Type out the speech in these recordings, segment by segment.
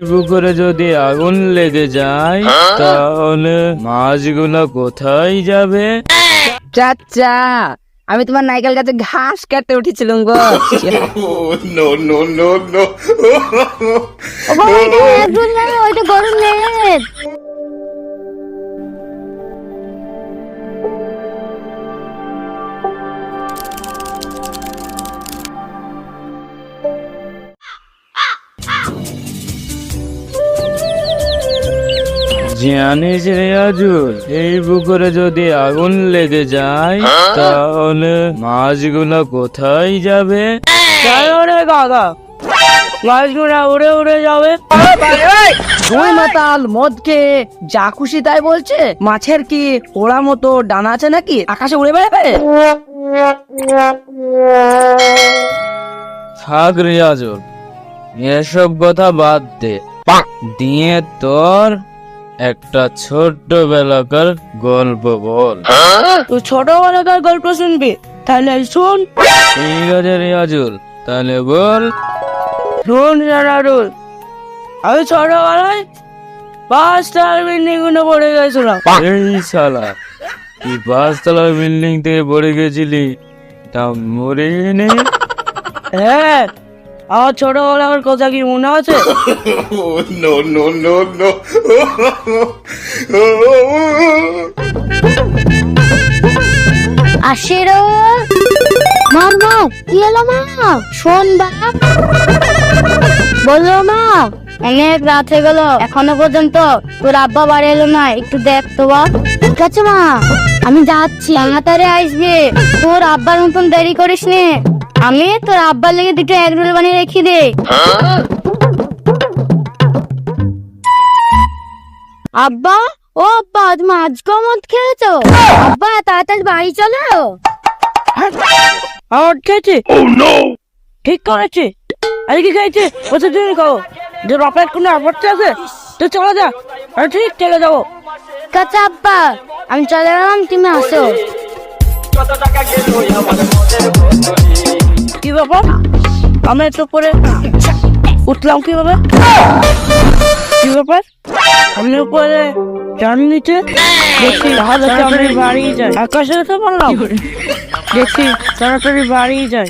পুকুরে যদি আগুন লেগে যায় তাহলে মাছগুলো কোথায় যাবে? চাচা আমি তোমার নাইকেল গাছে ঘাস কাটতে উঠেছিলাম গো। No no no no. ওইটা গরম লেগে জানিস রে আজুল এই পুকুরে যদি আগুন লেগে যায় তাহলে মাছগুলো কোথায় যাবে? রে দাদা মাছগুলা উড়ে উড়ে যাবে। দুই মাতাল মদ খেয়ে যা খুশি তাই বলছে? মাছের কি ওড়া মতো ডানা আছে নাকি? আকাশে উড়ে বেড়াবে? থাক রে এসব কথা বাদ দে। দিয়ে তোর একটা ছোট্ট বেলাকার গল্প বল। তুই ছোটবেলাকার গল্প শুনবি তাহলে শুন। ঠিক আছে রে আজুল তাহলে বল। শুন রাডুল আমি ছোটবেলায় পাঁচটার বিল্ডিংগুলো পড়ে গেছিলাম। এই শালা তুই পাঁচতলার বিল্ডিং থেকে পড়ে গেছিলি তা মরে নেই হ্যাঁ আমার ছোটবেলার কথা কি মনে আছে? আশিরো মা মা কি হলো মা? শোন বাপ বলল মা অনেক রাত হয়ে গেল এখনও পর্যন্ত তোর আব্বা বাড়ি এলো না একটু দেখ তো বাপ ঠিক আছে মা আমি যাচ্ছি। তাড়াতাড়ি আসবে। তোর আব্বার মতন দেরি করিস নে। আমি তোর আব্বার লেগে দুটো এগ রোল বানিয়ে রেখে দে। আব্বা ও আব্বা তুমি আজকেও মদ খেয়েছো? আব্বা তাড়াতাড়ি বাড়ি চলো। আমার খেয়েছে। ঠিক করেছে। আরে কি খাইছে বসে তুমি খাও যে বাপের কোনো আপত্তি আছে তো চলে যা। আমি ঠিক চলে যাব। কাঁচা আব্বা আমি চলে গেলাম তুমি আসো। কি ব্যাপার আমি একটু পরে উঠলাম কীভাবে? কি ব্যাপার আমি উপরে জান নিচে দেখি তাহলে তো আমি বাড়ি যাই। আকাশে তো বললাম। দেখি তাড়াতাড়ি বাড়ি যাই।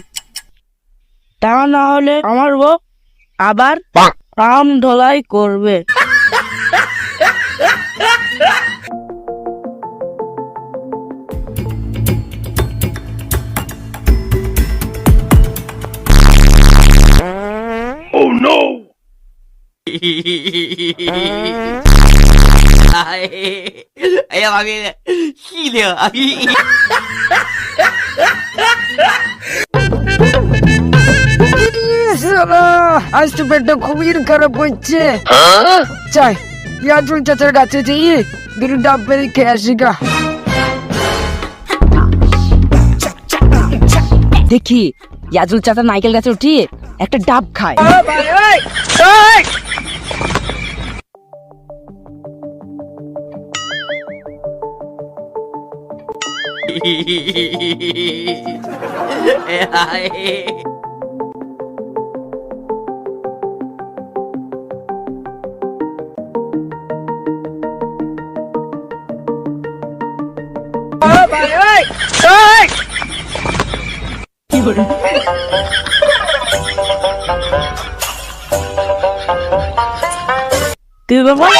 তা না হলে আমার বউ আবার রাম ধোলাই করবে। 哎呀妈逼，细的，哎。 আজ তো পেটটা খুবই খারাপ হচ্ছে চাই ইয়াজুল চাচার কাছে যেয়ে দুটো ডাব পেরে খেয়ে আসি গা দেখি ইয়াজুল চাচা নাইকেল গাছে উঠি একটা ডাব খায় কি ব্যাপার?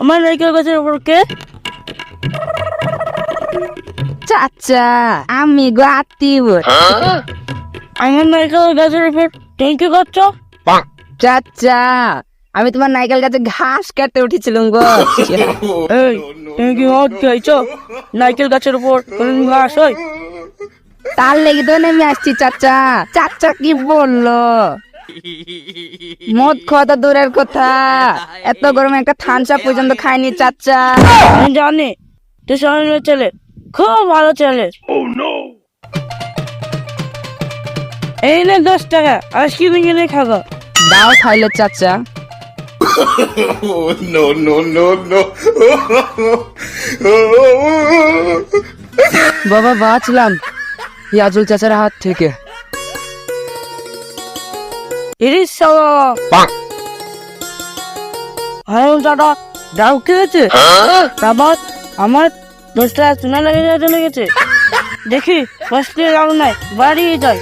আমার নাইকেল গাছের উপর কে? চাচা আমি গো আত্মীয় আমার নাইকেল গাছের উপর ট্যাঙ্কি কি করছ? চাচা আমি তোমার নাইকেল গাছে ঘাস কাটতে উঠেছিলাম গো। এই তুমি কি মদ খাইছো নাইকেল গাছের উপর কোনদিন ঘাস হয়? তার লেগে তো নেমে আসছি চাচা। চাচা কি বলল? মদ খাওয়া তো দূরের কথা। এত গরমে একটা থানসা পর্যন্ত খাইনি চাচা। আমি জানি তুই শহরের ছেলে। খুব ভালো ছেলে এই নে দশ টাকা আইসক্রিম কিনে খাব? দাও খাইলে চাচা। বাবা বাঁচলাম। ইয়াজুল চাচার হাত থেকে। ইরিশ হ্যাঁ দাদা খেয়েছে। তারপর আমার চুনা লেগে চলে গেছে। দেখি বসতে যাও নাই বাড়ি যাই।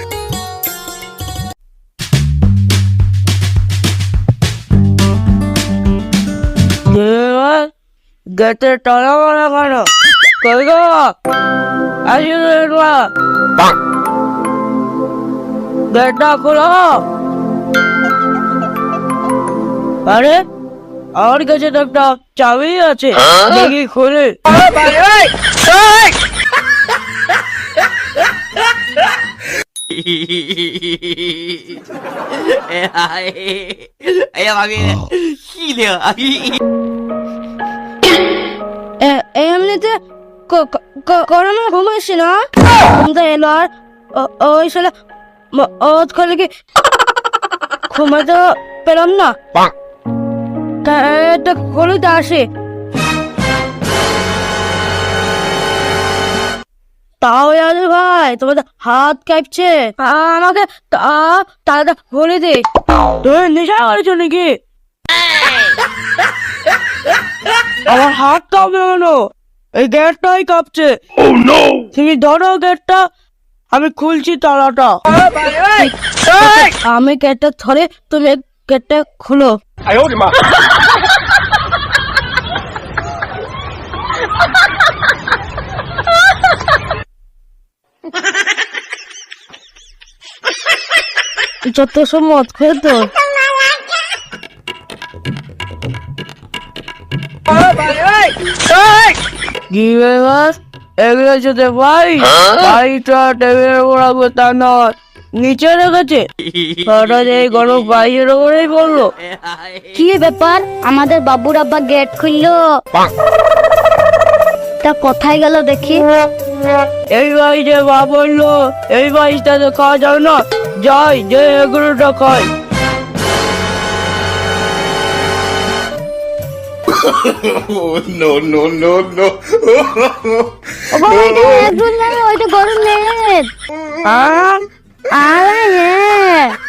গেটে টলা মারা কেন কই গো? আসলে গেটটা খোলো। আরে আমার কাছে তো একটা চাবি আছে। দেখি খুলে। এমনিতে করোনা ঘুমাইছি না? ঘুমতে এলো আর ওই সালে ওত করে কি ঘুমাতে পেলাম না? এটা কলিতে আসে। তাও ইয়াদের ভাই তোমাদের হাত কাঁপছে। আমাকে তা- তাড়াতাড়ি খুলে দে তুমি নেশা করেছ নাকি? আমার হাত কাঁপবে কেন? এই গেটটাই কাঁপছে। তুমি ধরো গেটটা আমি খুলছি তালাটা। আমি গেটটা ধরে তুমি গেটটা খুলো। যত সব মদ খেয়ে তো কি ব্যাপার? এগুলো যেতে পারি বাড়িটা টেবিলের উপর রাখব তা নয়। নিচে রেখেছে হঠাৎ এই গরম বাইরের উপরেই পড়ল কি ব্যাপার? আমাদের বাবুর আব্বা গেট খুললো। তা কোথায় গেল দেখি। এই বাড়িতে বা বলল এই বাড়িটাতে খাওয়া যাবে না। যাই যে এগুলোটা খাই। ওইটা গরম নেই। হ্যাঁ আরে হ্যাঁ